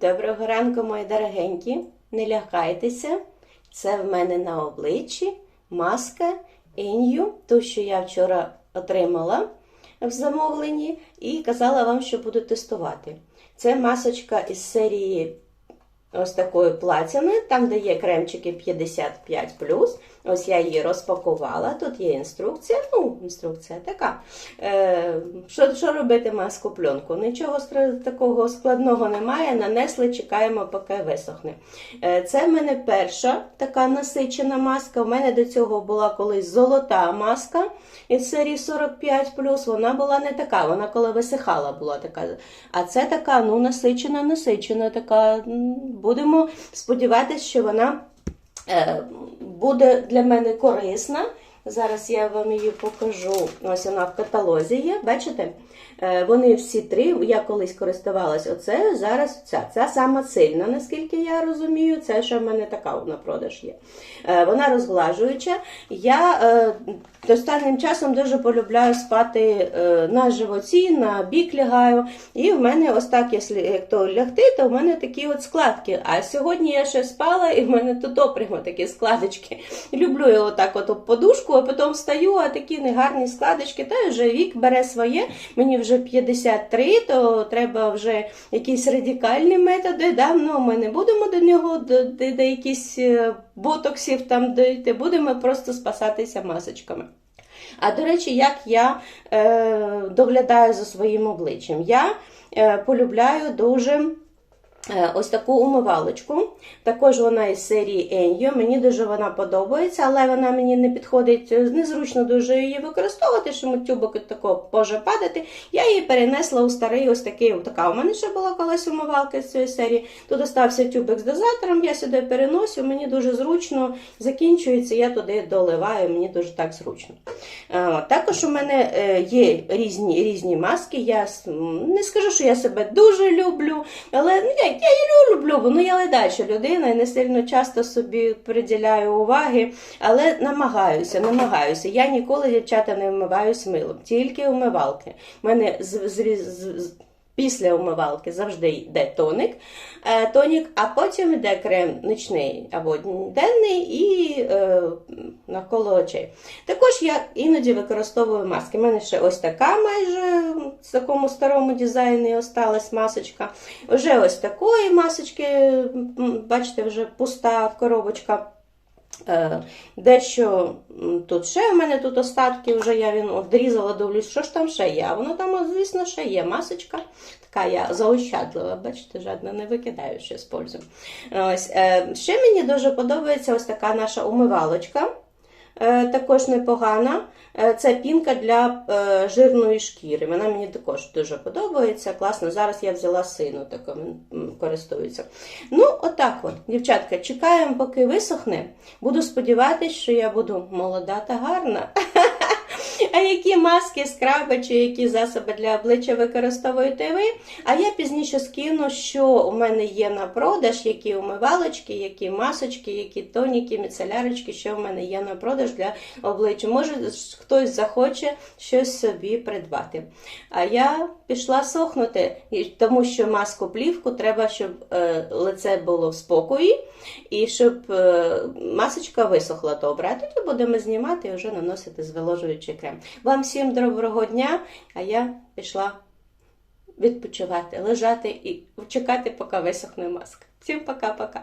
Доброго ранку, мої дорогенькі. Не лякайтеся. Це в мене на обличчі маска Інью, ту, що я вчора отримала в замовленні, і казала вам, що буду тестувати. Це масочка із серії ось такої платіни, там, де є кремчики 55. Ось я її розпакувала. Тут є інструкція. Ну, інструкція така. Е, що, що робити маску пленку? Нічого такого складного немає. Нанесли, чекаємо, поки висохне. Е, це в мене перша така насичена маска. У мене до цього була колись золота маска із серії 45. Вона була не така, вона коли висихала була така. А це така, ну, насичена, насичена така. Будемо сподіватися, що вона е, буде для мене корисна. Зараз я вам її покажу. Ось вона в каталозі є. Бачите? Е, Вони всі три, я колись користувалась оце, зараз ця. Ця сама сильна, наскільки я розумію. Це ще в мене така на продаж є. Е, Вона розглажуюча. Я е, останнім часом дуже полюбляю спати на животі, на бік лягаю. І в мене ось так, якщо лягти, то в мене такі от складки. А сьогодні я ще спала, і в мене тут опрямо такі складочки. Люблю я отак от подушку, а потім встаю, а такі негарні складочки. Та вже вік бере своє. Мені вже 53, то треба вже якісь радикальні методи. Да? Ну, ми не будемо до нього до, до, до якісь е, ботоксів там дойти, будемо просто спасатися масочками. А до речі, як я е, доглядаю за своїм обличчям? Я е, полюбляю дуже. Е, Ось таку умивалочку. Також вона із серії Enyo. Мені дуже вона подобається, але вона мені не підходить, е, незручно дуже її використовувати, що тюбок від такого може падати. Я її перенесла у старий ось такий. Така у мене ще була колись умивалка з цієї серії. Тут остався тюбик з дозатором, я сюди переносю, мені дуже зручно закінчується, я туди доливаю, мені дуже так зручно. Е, Також у мене є різні, різні маски. Я не скажу, що я себе дуже люблю, але ну, я, я її люблю, ну я ледача людина і не сильно часто собі приділяю уваги, але намагаюся, намагаюся. Я ніколи, дівчата, не вмиваюсь милом, тільки умивалки. У мене з, з, з, з- Після умивалки завжди йде тоник, е, тонік, а потім йде крем нічний або денний і е, навколо очей. Також я іноді використовую маски. У мене ще ось така майже в такому старому дизайні осталась масочка. Вже ось такої масочки, бачите, вже пуста коробочка. Е, Дещо тут ще в мене тут остатки, вже я він одрізала, дивлюсь, що ж там ще є. А воно там, звісно, ще є масочка. Така я заощадлива, бачите, жадна не викидаю, ще з пользу. Ось, е, ще мені дуже подобається ось така наша умивалочка. Е, Також непогана. Е, Це пінка для е, жирної шкіри. Вона мені також дуже подобається. Класно. Зараз я взяла сину, так користуюся. Ну, отак от, дівчатка, чекаємо, поки висохне. Буду сподіватися, що я буду молода та гарна. А які маски, скраби чи які засоби для обличчя використовуєте ви? А я пізніше скину, що у мене є на продаж, які умивалочки, які масочки, які тоніки, міцелярочки, що в мене є на продаж для обличчя. Може, хтось захоче щось собі придбати. А я пішла сохнути, тому що маску плівку треба, щоб е, лице було в спокої і щоб е, масочка висохла добре. А тоді будемо знімати і вже наносити зволожуючий крем. Вам всім доброго дня, а я пішла відпочивати, лежати і чекати, поки висохне маска. Всім пока-пока.